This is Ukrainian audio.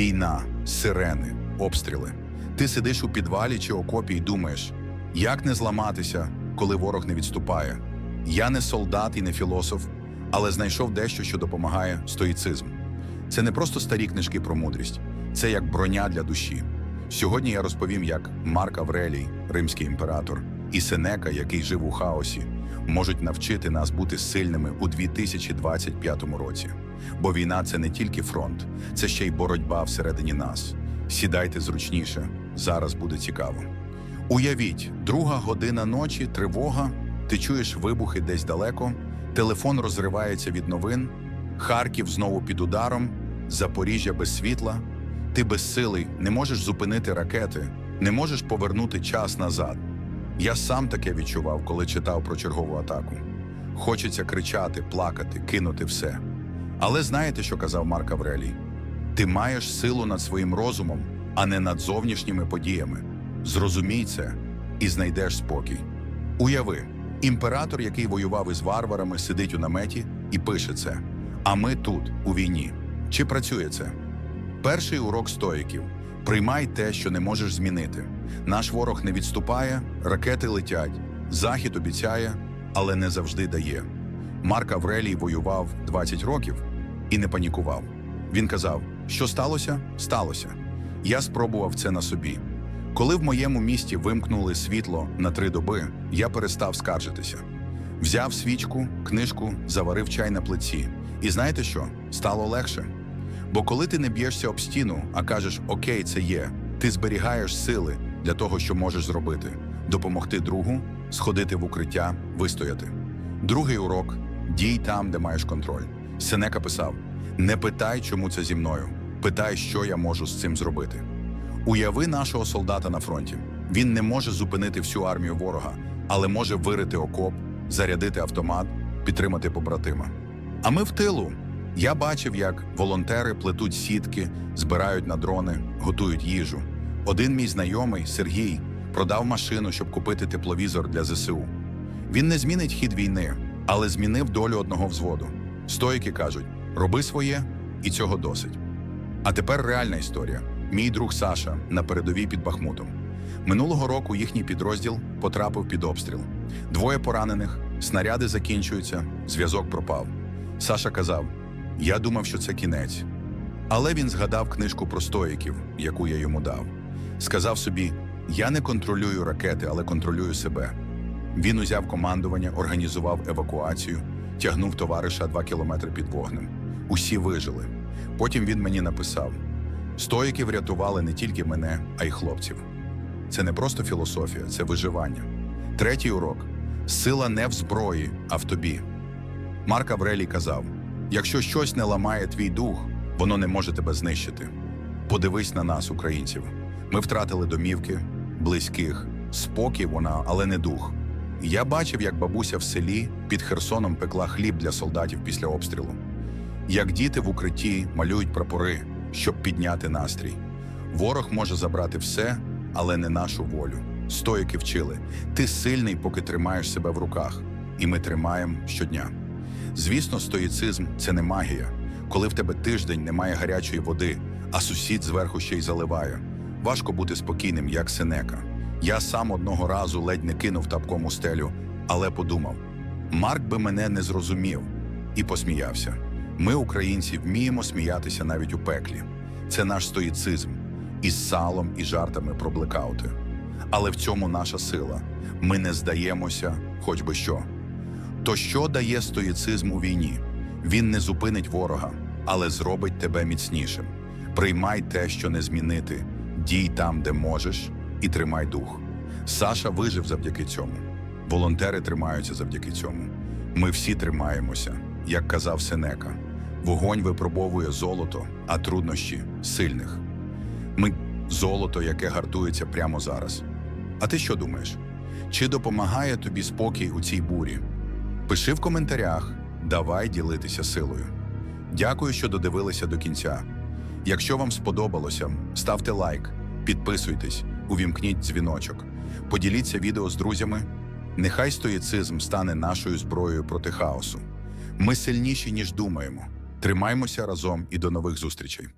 Війна, сирени, обстріли. Ти сидиш у підвалі чи окопі і думаєш, як не зламатися, коли ворог не відступає. Я не солдат і не філософ, але знайшов дещо, що допомагає стоїцизм. Це не просто старі книжки про мудрість, це як броня для душі. Сьогодні я розповім, як Марк Аврелій, римський імператор, і Сенека, який жив у хаосі, можуть навчити нас бути сильними у 2025 році. Бо війна це не тільки фронт, це ще й боротьба всередині нас. Сідайте зручніше, зараз буде цікаво. Уявіть, друга година ночі, тривога, ти чуєш вибухи десь далеко, телефон розривається від новин, Харків знову під ударом, Запоріжжя без світла. Ти безсилий, не можеш зупинити ракети, не можеш повернути час назад. Я сам таке відчував, коли читав про чергову атаку. Хочеться кричати, плакати, кинути все. Але знаєте, що казав Марк Аврелій? Ти маєш силу над своїм розумом, а не над зовнішніми подіями. Зрозумій це і знайдеш спокій. Уяви, імператор, який воював із варварами, сидить у наметі і пише це. А ми тут, у війні. Чи працює це? Перший урок стоїків: приймай те, що не можеш змінити. Наш ворог не відступає, ракети летять, захід обіцяє, але не завжди дає. Марк Аврелій воював 20 років і не панікував. Він казав, що сталося, сталося. Я спробував це на собі. Коли в моєму місті вимкнули світло на три доби, я перестав скаржитися. Взяв свічку, книжку, заварив чай на плиці. І знаєте що? Стало легше. Бо коли ти не б'єшся об стіну, а кажеш Окей, це є, ти зберігаєш сили для того, що можеш зробити: допомогти другу, сходити в укриття, вистояти. Другий урок дій там, де маєш контроль. Сенека писав: Не питай, чому це зі мною. Питай, що я можу з цим зробити. Уяви нашого солдата на фронті. Він не може зупинити всю армію ворога, але може вирити окоп, зарядити автомат, підтримати побратима. А ми в тилу. Я бачив, як волонтери плетуть сітки, збирають на дрони, готують їжу. Один мій знайомий, Сергій, продав машину, щоб купити тепловізор для ЗСУ. Він не змінить хід війни, але змінив долю одного взводу. Стоїки кажуть: роби своє, і цього досить. А тепер реальна історія. Мій друг Саша на передовій під Бахмутом. Минулого року їхній підрозділ потрапив під обстріл. Двоє поранених, снаряди закінчуються, зв'язок пропав. Саша казав: Я думав, що це кінець. Але він згадав книжку про стоїків, яку я йому дав. Сказав собі: Я не контролюю ракети, але контролюю себе. Він узяв командування, організував евакуацію, тягнув товариша два кілометри під вогнем. Усі вижили. Потім він мені написав: Стоїки врятували не тільки мене, а й хлопців. Це не просто філософія, це виживання. Третій урок сила не в зброї, а в тобі. Марк Аврелій казав: якщо щось не ламає твій дух, воно не може тебе знищити. Подивись на нас, українців. Ми втратили домівки, близьких, спокій вона, але не дух. Я бачив, як бабуся в селі під Херсоном пекла хліб для солдатів після обстрілу. Як діти в укритті малюють прапори, щоб підняти настрій. Ворог може забрати все, але не нашу волю. Стоїки вчили: ти сильний, поки тримаєш себе в руках, і ми тримаємо щодня. Звісно, стоїцизм це не магія. Коли в тебе тиждень немає гарячої води, а сусід зверху ще й заливає. Важко бути спокійним, як Сенека. Я сам одного разу ледь не кинув тапком у стелю, але подумав: Марк би мене не зрозумів і посміявся. Ми, українці, вміємо сміятися навіть у пеклі. Це наш стоїцизм із салом і жартами про блекаути. Але в цьому наша сила. Ми не здаємося, хоч би що. То що дає стоїцизм у війні? Він не зупинить ворога, але зробить тебе міцнішим. Приймай те, що не змінити, дій там, де можеш, і тримай дух. Саша вижив завдяки цьому. Волонтери тримаються завдяки цьому. Ми всі тримаємося, як казав Сенека. Вогонь випробовує золото, а труднощі сильних. Ми золото, яке гартується прямо зараз. А ти що думаєш? Чи допомагає тобі спокій у цій бурі? Пиши в коментарях, давай ділитися силою. Дякую, що додивилися до кінця. Якщо вам сподобалося, ставте лайк, підписуйтесь, увімкніть дзвіночок, поділіться відео з друзями. Нехай стоїцизм стане нашою зброєю проти хаосу. Ми сильніші, ніж думаємо. Тримаймося разом і до нових зустрічей.